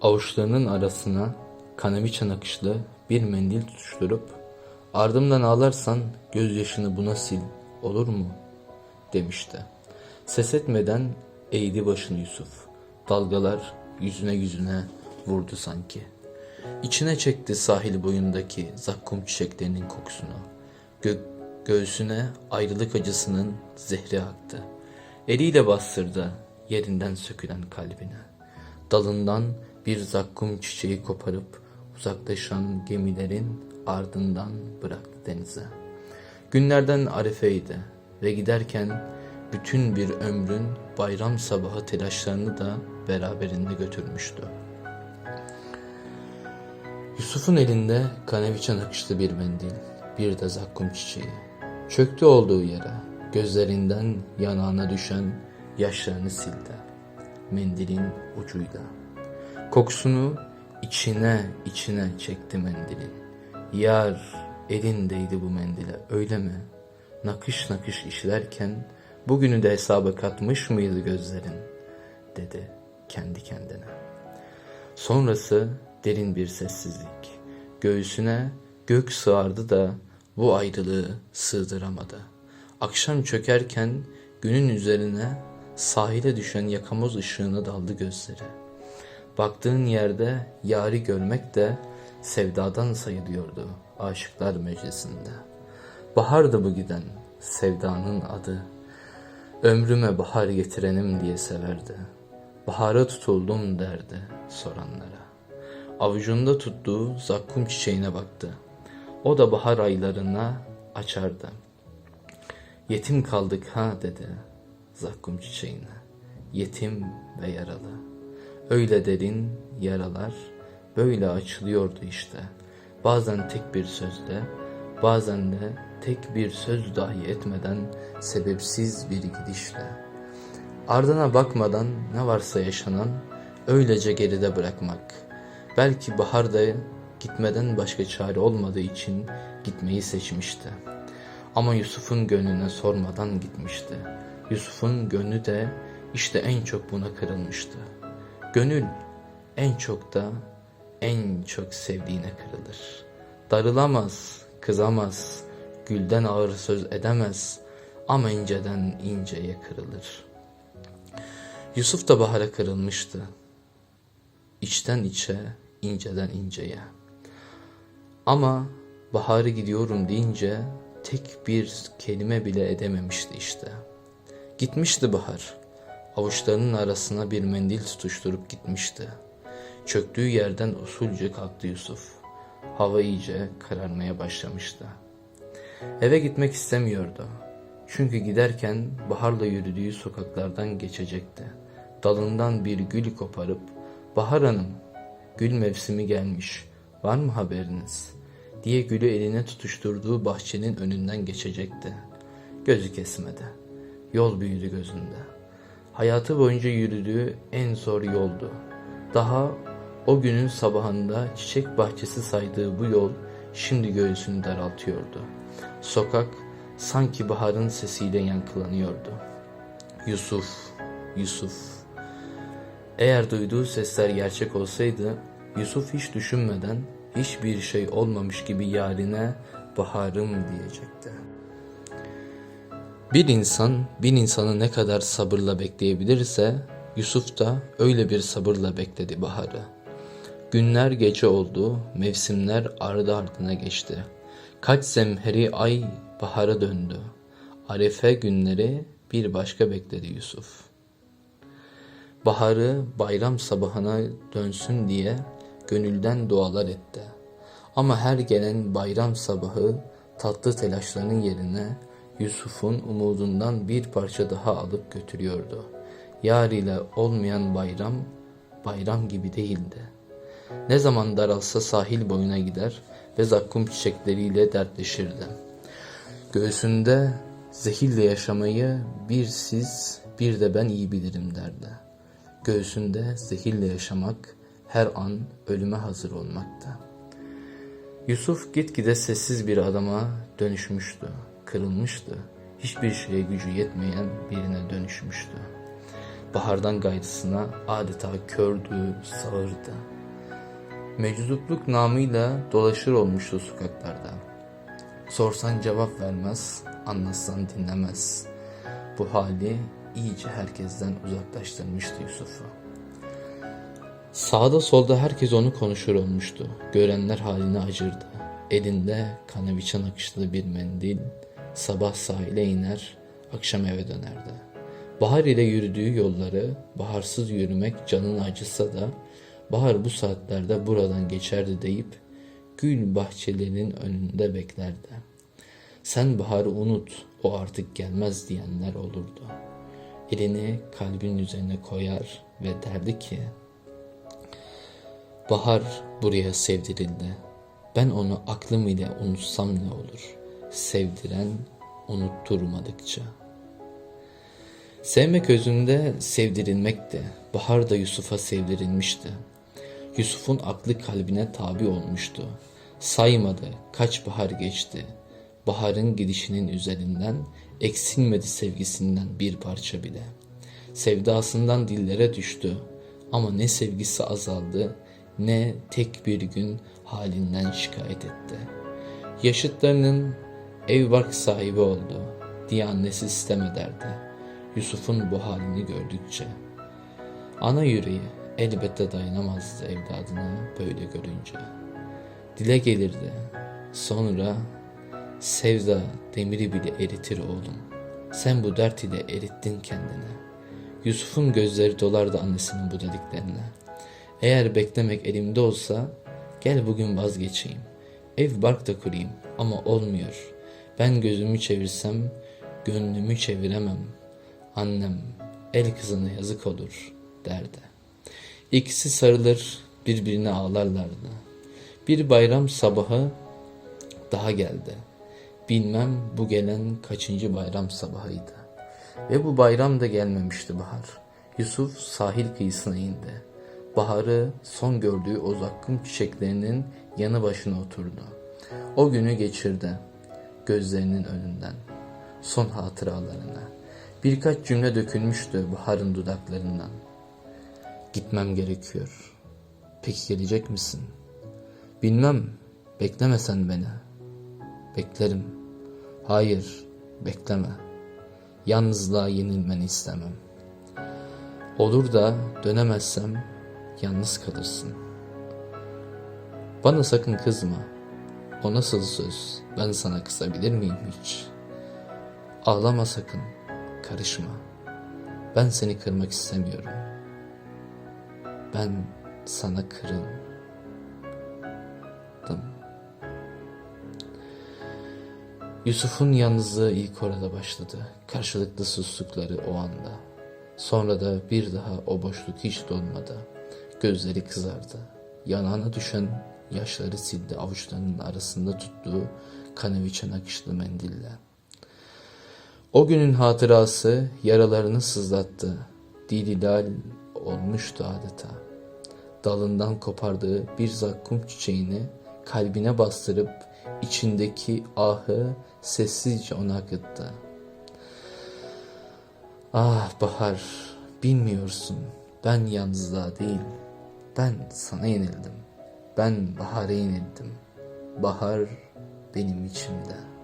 Avuçlarının arasına kanaviçe nakışlı bir mendil tutuşturup ardımdan ağlarsan gözyaşını buna sil olur mu demişti. Ses etmeden eğdi başını Yusuf. Dalgalar yüzüne yüzüne vurdu sanki. İçine çekti sahil boyundaki zakkum çiçeklerinin kokusunu. Gö- göğsüne ayrılık acısının zehri aktı. Eliyle bastırdı yerinden sökülen kalbine. Dalından bir zakkum çiçeği koparıp uzaklaşan gemilerin ardından bıraktı denize. Günlerden arifeydi ve giderken bütün bir ömrün bayram sabahı telaşlarını da beraberinde götürmüştü. Yusuf'un elinde kaneviçe nakışlı bir mendil, bir de zakkum çiçeği. Çöktü olduğu yere, gözlerinden yanağına düşen yaşlarını sildi. Mendilin ucuyla. Kokusunu içine içine çekti mendilin. Yar elindeydi bu mendile öyle mi? Nakış nakış işlerken bugünü de hesaba katmış mıydı gözlerin? Dedi kendi kendine. Sonrası derin bir sessizlik. Göğsüne gök sığardı da bu ayrılığı sığdıramadı. Akşam çökerken günün üzerine sahile düşen yakamoz ışığına daldı gözleri. Baktığın yerde yari görmek de sevdadan sayılıyordu aşıklar meclisinde. Bahardı bu giden sevdanın adı. Ömrüme bahar getirenim diye severdi. Bahara tutuldum derdi soranlara. Avucunda tuttuğu zakkum çiçeğine baktı. O da bahar aylarına açardı. Yetim kaldık ha dedi zakkum çiçeğine. Yetim ve yaralı. Öyle derin yaralar böyle açılıyordu işte. Bazen tek bir sözle, bazen de tek bir söz dahi etmeden sebepsiz bir gidişle. Ardına bakmadan ne varsa yaşanan öylece geride bırakmak. Belki baharda gitmeden başka çare olmadığı için gitmeyi seçmişti. Ama Yusuf'un gönlüne sormadan gitmişti. Yusuf'un gönlü de işte en çok buna kırılmıştı. Gönül en çok da en çok sevdiğine kırılır. Darılamaz, kızamaz, gülden ağır söz edemez ama inceden inceye kırılır. Yusuf da bahara kırılmıştı. İçten içe, inceden inceye. Ama baharı gidiyorum deyince tek bir kelime bile edememişti işte. Gitmişti bahar. Avuçlarının arasına bir mendil tutuşturup gitmişti. Çöktüğü yerden usulca kalktı Yusuf. Hava iyice kararmaya başlamıştı. Eve gitmek istemiyordu. Çünkü giderken baharla yürüdüğü sokaklardan geçecekti. Dalından bir gül koparıp Bahar Hanım gül mevsimi gelmiş var mı haberiniz diye gülü eline tutuşturduğu bahçenin önünden geçecekti. Gözü kesmedi. Yol büyüdü gözünde. Hayatı boyunca yürüdüğü en zor yoldu. Daha o günün sabahında çiçek bahçesi saydığı bu yol şimdi göğsünü daraltıyordu. Sokak sanki baharın sesiyle yankılanıyordu. Yusuf, Yusuf. Eğer duyduğu sesler gerçek olsaydı Yusuf hiç düşünmeden hiçbir şey olmamış gibi yarine baharım diyecekti. Bir insan bir insanı ne kadar sabırla bekleyebilirse Yusuf da öyle bir sabırla bekledi baharı. Günler gece oldu, mevsimler ardı ardına geçti. Kaç zemheri ay bahara döndü. Arefe günleri bir başka bekledi Yusuf. Baharı bayram sabahına dönsün diye gönülden dualar etti. Ama her gelen bayram sabahı tatlı telaşların yerine Yusuf'un umudundan bir parça daha alıp götürüyordu. Yar ile olmayan bayram, bayram gibi değildi. Ne zaman daralsa sahil boyuna gider ve zakkum çiçekleriyle dertleşirdi. Göğsünde zehirle yaşamayı bir siz bir de ben iyi bilirim derdi. Göğsünde zehirle yaşamak her an ölüme hazır olmakta. Yusuf gitgide sessiz bir adama dönüşmüştü, kırılmıştı. Hiçbir şeye gücü yetmeyen birine dönüşmüştü. Bahardan gayrısına adeta kördü, sağırdı. Meczupluk namıyla dolaşır olmuştu sokaklarda. Sorsan cevap vermez, anlatsan dinlemez. Bu hali iyice herkesten uzaklaştırmıştı Yusuf'u. Sağda solda herkes onu konuşur olmuştu. Görenler haline acırdı. Elinde kanaviçe nakışlı bir mendil, sabah sahile iner, akşam eve dönerdi. Bahar ile yürüdüğü yolları baharsız yürümek canını acısa da bahar bu saatlerde buradan geçerdi deyip gül bahçelerinin önünde beklerdi. Sen baharı unut, o artık gelmez diyenler olurdu. Elini kalbin üzerine koyar ve derdi ki, Bahar buraya sevdirildi. Ben onu aklım ile unutsam ne olur? Sevdiren unutturmadıkça. Sevmek özünde sevdirilmekti. Bahar da Yusuf'a sevdirilmişti. Yusuf'un aklı kalbine tabi olmuştu. Saymadı kaç bahar geçti. Baharın gidişinin üzerinden eksilmedi sevgisinden bir parça bile. Sevdasından dillere düştü ama ne sevgisi azaldı ne tek bir gün halinden şikayet etti. Yaşıtlarının ev bark sahibi oldu diye annesi isteme derdi. Yusuf'un bu halini gördükçe. Ana yüreği elbette dayanamazdı evladını böyle görünce. Dile gelirdi. Sonra sevda demiri bile eritir oğlum. Sen bu dert ile erittin kendini. Yusuf'un gözleri dolardı annesinin bu dediklerine. Eğer beklemek elimde olsa gel bugün vazgeçeyim. Ev bark da kurayım ama olmuyor. Ben gözümü çevirsem gönlümü çeviremem. Annem el kızına yazık olur derdi. İkisi sarılır birbirine ağlarlardı. Bir bayram sabahı daha geldi. Bilmem bu gelen kaçıncı bayram sabahıydı. Ve bu bayram da gelmemişti bahar. Yusuf sahil kıyısına indi. Baharı son gördüğü o zakkum çiçeklerinin yanı başına oturdu. O günü geçirdi gözlerinin önünden. Son hatıralarına. Birkaç cümle dökülmüştü Bahar'ın dudaklarından. Gitmem gerekiyor. Peki gelecek misin? Bilmem. Beklemesen beni. Beklerim. Hayır, bekleme. Yalnızlığa yenilmeni istemem. Olur da dönemezsem yalnız kalırsın. Bana sakın kızma. O nasıl söz? Ben sana kısabilir miyim hiç? Ağlama sakın. Karışma. Ben seni kırmak istemiyorum. Ben sana kırıldım. Yusuf'un yalnızlığı ilk orada başladı. Karşılıklı sustukları o anda. Sonra da bir daha o boşluk hiç dolmadı. Gözleri kızardı. Yanağına düşen yaşları sildi avuçlarının arasında tuttuğu kaneviçe nakışlı mendille. O günün hatırası yaralarını sızlattı. Dililal olmuştu adeta. Dalından kopardığı bir zakkum çiçeğini kalbine bastırıp içindeki ahı sessizce ona akıttı. Ah Bahar, bilmiyorsun ben yalnızlığa değil, ben sana yenildim. Ben Bahar'a yenildim. Bahar benim içimde.''